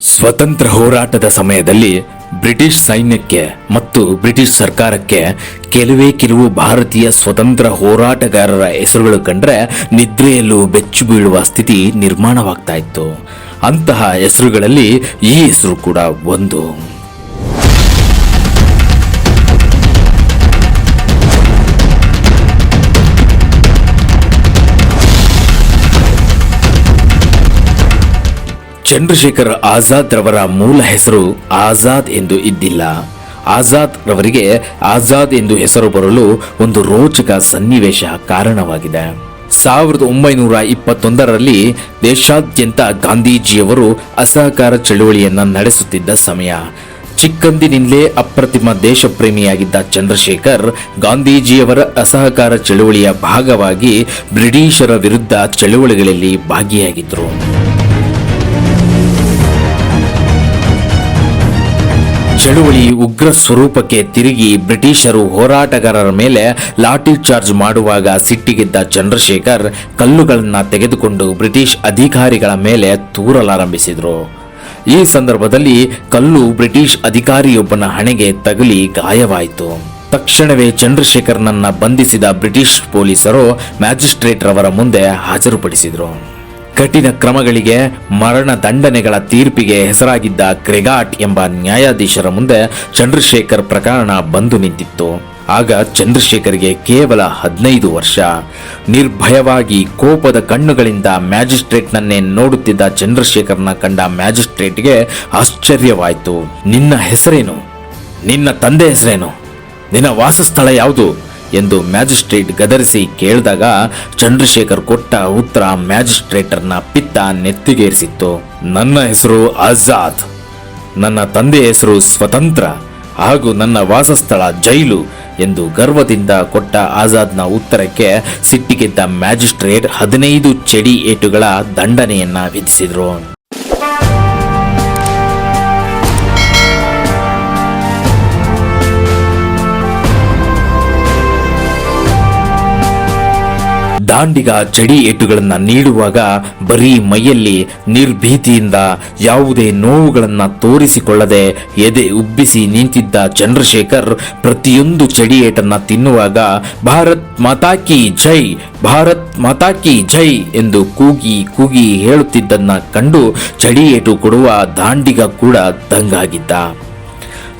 ಸ್ವತಂತ್ರ ಹೋರಾಟದ ಸಮಯದಲ್ಲಿ ಬ್ರಿಟಿಷ್ ಸೈನ್ಯಕ್ಕೆ ಮತ್ತು ಬ್ರಿಟಿಷ್ ಸರ್ಕಾರಕ್ಕೆ ಕೆಲವೇ ಕೆಲವು ಭಾರತೀಯ ಸ್ವತಂತ್ರ ಹೋರಾಟಗಾರರ ಹೆಸರುಗಳು ಕಂಡ್ರೆ ನಿದ್ರೆಯಲ್ಲೂ ಬೆಚ್ಚು ಬೀಳುವ ಸ್ಥಿತಿ ನಿರ್ಮಾಣವಾಗ್ತಾ ಇತ್ತು. ಅಂತಹ ಹೆಸರುಗಳಲ್ಲಿ ಈ ಹೆಸರು ಕೂಡ ಒಂದು. ಚಂದ್ರಶೇಖರ್ ಆಜಾದ್ ರವರ ಮೂಲ ಹೆಸರು ಆಜಾದ್ ಎಂದು ಇದ್ದಿಲ್ಲ. ಆಜಾದ್ ರವರಿಗೆ ಆಜಾದ್ ಎಂದು ಹೆಸರು ಬರಲು ಒಂದು ರೋಚಕ ಸನ್ನಿವೇಶ ಕಾರಣವಾಗಿದೆ. ಸಾವಿರದ ಒಂಬೈನೂರ ಇಪ್ಪತ್ತೊಂದರಲ್ಲಿ ದೇಶಾದ್ಯಂತ ಗಾಂಧೀಜಿಯವರು ಅಸಹಕಾರ ಚಳುವಳಿಯನ್ನು ನಡೆಸುತ್ತಿದ್ದ ಸಮಯ. ಚಿಕ್ಕಂದಿನಿಂದಲೇ ಅಪ್ರತಿಮ ದೇಶಪ್ರೇಮಿಯಾಗಿದ್ದ ಚಂದ್ರಶೇಖರ್ ಗಾಂಧೀಜಿಯವರ ಅಸಹಕಾರ ಚಳುವಳಿಯ ಭಾಗವಾಗಿ ಬ್ರಿಟಿಷರ ವಿರುದ್ಧ ಚಳುವಳಿಗಳಲ್ಲಿ ಭಾಗಿಯಾಗಿದ್ದರು ಚಳುವಳಿ ಉಗ್ರ ಸ್ವರೂಪಕ್ಕೆ ತಿರುಗಿ ಬ್ರಿಟಿಷರು ಹೋರಾಟಗಾರರ ಮೇಲೆ ಲಾಠಿ ಚಾರ್ಜ್ ಮಾಡುವಾಗ ಸಿಟ್ಟಿಗೆದ್ದ ಚಂದ್ರಶೇಖರ್ ಕಲ್ಲುಗಳನ್ನು ತೆಗೆದುಕೊಂಡು ಬ್ರಿಟಿಷ್ ಅಧಿಕಾರಿಗಳ ಮೇಲೆ ತೂರಲಾರಂಭಿಸಿದರು. ಈ ಸಂದರ್ಭದಲ್ಲಿ ಕಲ್ಲು ಬ್ರಿಟಿಷ್ ಅಧಿಕಾರಿಯೊಬ್ಬನ ಹಣೆಗೆ ತಗುಲಿ ಗಾಯವಾಯಿತು. ತಕ್ಷಣವೇ ಚಂದ್ರಶೇಖರ್ನನ್ನ ಬಂಧಿಸಿದ ಬ್ರಿಟಿಷ್ ಪೊಲೀಸರು ಮ್ಯಾಜಿಸ್ಟ್ರೇಟ್ ರವರ ಮುಂದೆ ಹಾಜರುಪಡಿಸಿದರು. ಕಠಿಣ ಕ್ರಮಗಳಿಗೆ ಮರಣ ದಂಡನೆಗಳ ತೀರ್ಪಿಗೆ ಹೆಸರಾಗಿದ್ದ ಕ್ರೆಗಾಟ್ ಎಂಬ ನ್ಯಾಯಾಧೀಶರ ಮುಂದೆ ಚಂದ್ರಶೇಖರ್ ಪ್ರಕರಣ ಬಂದು ನಿಂತಿತ್ತು. ಆಗ ಚಂದ್ರಶೇಖರ್ಗೆ ಕೇವಲ ಹದಿನೈದು ವರ್ಷ. ನಿರ್ಭಯವಾಗಿ ಕೋಪದ ಕಣ್ಣುಗಳಿಂದ ಮ್ಯಾಜಿಸ್ಟ್ರೇಟ್ನನ್ನೇ ನೋಡುತ್ತಿದ್ದ ಚಂದ್ರಶೇಖರ್ನ ಕಂಡ ಮ್ಯಾಜಿಸ್ಟ್ರೇಟ್ಗೆ ಆಶ್ಚರ್ಯವಾಯಿತು. ನಿನ್ನ ಹೆಸರೇನು? ನಿನ್ನ ತಂದೆ ಹೆಸರೇನು? ನಿನ್ನ ವಾಸಸ್ಥಳ ಯಾವುದು? ಎಂದು ಮ್ಯಾಜಿಸ್ಟ್ರೇಟ್ ಗದರಿಸಿ ಕೇಳಿದಾಗ ಚಂದ್ರಶೇಖರ್ ಕೊಟ್ಟ ಉತ್ತರ ಮ್ಯಾಜಿಸ್ಟ್ರೇಟರ್ನ ಪಿತ್ತ ನೆತ್ತಿಗೇರಿಸಿತ್ತು. ನನ್ನ ಹೆಸರು ಆಜಾದ್. ನನ್ನ ತಂದೆ ಹೆಸರು ಸ್ವತಂತ್ರ. ಹಾಗೂ ನನ್ನ ವಾಸಸ್ಥಳ ಜೈಲು ಎಂದು ಗರ್ವದಿಂದ ಕೊಟ್ಟ ಆಜಾದ್ನ ಉತ್ತರಕ್ಕೆ ಸಿಟ್ಟಿಗೆದ್ದ ಮ್ಯಾಜಿಸ್ಟ್ರೇಟ್ ಹದಿನೈದು ಚಡಿ ಏಟುಗಳ ದಂಡನೆಯನ್ನ ವಿಧಿಸಿದರು. ದಾಂಡಿಗ ಚಡಿ ಏಟುಗಳನ್ನು ನೀಡುವಾಗ ಬರೀ ಮೈಯಲ್ಲಿ ನಿರ್ಭೀತಿಯಿಂದ ಯಾವುದೇ ನೋವುಗಳನ್ನು ತೋರಿಸಿಕೊಳ್ಳದೆ ಎದೆ ಉಬ್ಬಿಸಿ ನಿಂತಿದ್ದ ಚಂದ್ರಶೇಖರ್ ಪ್ರತಿಯೊಂದು ಚಡಿ ಏಟನ್ನ ತಿನ್ನುವಾಗ, ಭಾರತ್ ಮಾತಾಕಿ ಜೈ, ಭಾರತ್ ಮಾತಾಕಿ ಜೈ ಎಂದು ಕೂಗಿ ಕೂಗಿ ಹೇಳುತ್ತಿದ್ದನ್ನ ಕಂಡು ಚಡಿ ಏಟು ಕೊಡುವ ದಾಂಡಿಗ ಕೂಡ ದಂಗಾಗಿದ್ದ.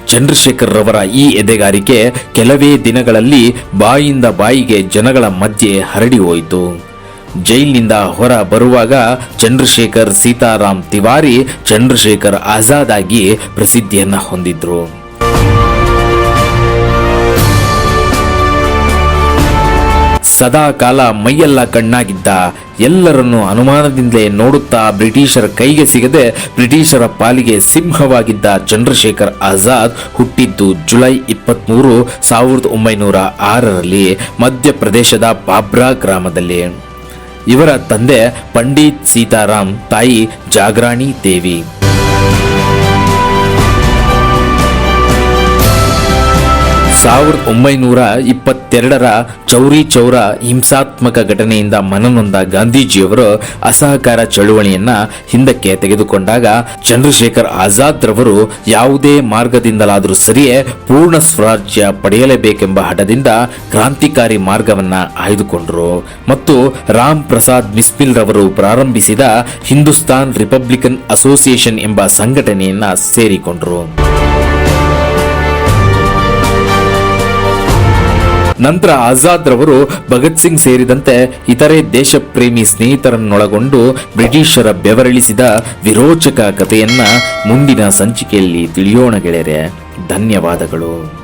ಚಂದ್ರಶೇಖರ್ ರವರ ಈ ಎದೆಗಾರಿಕೆ ಕೆಲವೇ ದಿನಗಳಲ್ಲಿ ಬಾಯಿಂದ ಬಾಯಿಗೆ ಜನಗಳ ಮಧ್ಯೆ ಹರಡಿ ಹೋಯಿತು. ಜೈಲಿನಿಂದ ಹೊರ ಬರುವಾಗ ಚಂದ್ರಶೇಖರ್ ಸೀತಾರಾಮ್ ತಿವಾರಿ ಚಂದ್ರಶೇಖರ್ ಆಜಾದ್ ಆಗಿ ಪ್ರಸಿದ್ಧಿಯನ್ನ ಹೊಂದಿದ್ರು. ಸದಾ ಕಾಲ ಮೈಯೆಲ್ಲ ಕಣ್ಣಾಗಿದ್ದ. ಎಲ್ಲರನ್ನು ಅನುಮಾನದಿಂದಲೇ ನೋಡುತ್ತಾ ಬ್ರಿಟಿಷರ ಕೈಗೆ ಸಿಗದೆ ಬ್ರಿಟಿಷರ ಪಾಲಿಗೆ ಸಿಂಹವಾಗಿದ್ದ ಚಂದ್ರಶೇಖರ್ ಆಜಾದ್ ಹುಟ್ಟಿದ್ದು ಜುಲೈ ಇಪ್ಪತ್ತ್ಮೂರು ಸಾವಿರದ ಒಂಬೈನೂರ ಆರರಲ್ಲಿ ಮಧ್ಯಪ್ರದೇಶದ ಬಾಬ್ರಾ ಗ್ರಾಮದಲ್ಲಿ. ಇವರ ತಂದೆ ಪಂಡಿತ್ ಸೀತಾರಾಮ್ ತಾಯಿ ಜಾಗರಾಣಿ ದೇವಿ. ಸಾವಿರದ ಒಂಬೈನೂರ ಇಪ್ಪತ್ತೆರಡರ ಚೌರಿ ಚೌರ ಹಿಂಸಾತ್ಮಕ ಘಟನೆಯಿಂದ ಮನನೊಂದ ಗಾಂಧೀಜಿಯವರು ಅಸಹಕಾರ ಚಳುವಳಿಯನ್ನ ಹಿಂದಕ್ಕೆ ತೆಗೆದುಕೊಂಡಾಗ ಚಂದ್ರಶೇಖರ್ ಆಜಾದ್ ರವರು ಯಾವುದೇ ಮಾರ್ಗದಿಂದಲಾದರೂ ಸರಿಯೇ ಪೂರ್ಣ ಸ್ವರಾಜ್ಯ ಪಡೆಯಲೇಬೇಕೆಂಬ ಹಠದಿಂದ ಕ್ರಾಂತಿಕಾರಿ ಮಾರ್ಗವನ್ನ ಆಯ್ದುಕೊಂಡರು. ಮತ್ತು ರಾಮ್ ಪ್ರಸಾದ್ ಮಿಸ್ಪಿಲ್ ರವರು ಪ್ರಾರಂಭಿಸಿದ ಹಿಂದೂಸ್ತಾನ್ ರಿಪಬ್ಲಿಕನ್ ಅಸೋಸಿಯೇಷನ್ ಎಂಬ ಸಂಘಟನೆಯನ್ನ ಸೇರಿಕೊಂಡರು. ನಂತರ ಆಜಾದ್ ರವರು ಭಗತ್ ಸಿಂಗ್ ಸೇರಿದಂತೆ ಇತರೆ ದೇಶಪ್ರೇಮಿ ಸ್ನೇಹಿತರನ್ನೊಳಗೊಂಡು ಬ್ರಿಟಿಷರ ಬೆವರಳಿಸಿದ ವಿರೋಚಕ ಕಥೆಯನ್ನ ಮುಂದಿನ ಸಂಚಿಕೆಯಲ್ಲಿ ತಿಳಿಯೋಣ ಗೆಳೆಯರೆ. ಧನ್ಯವಾದಗಳು.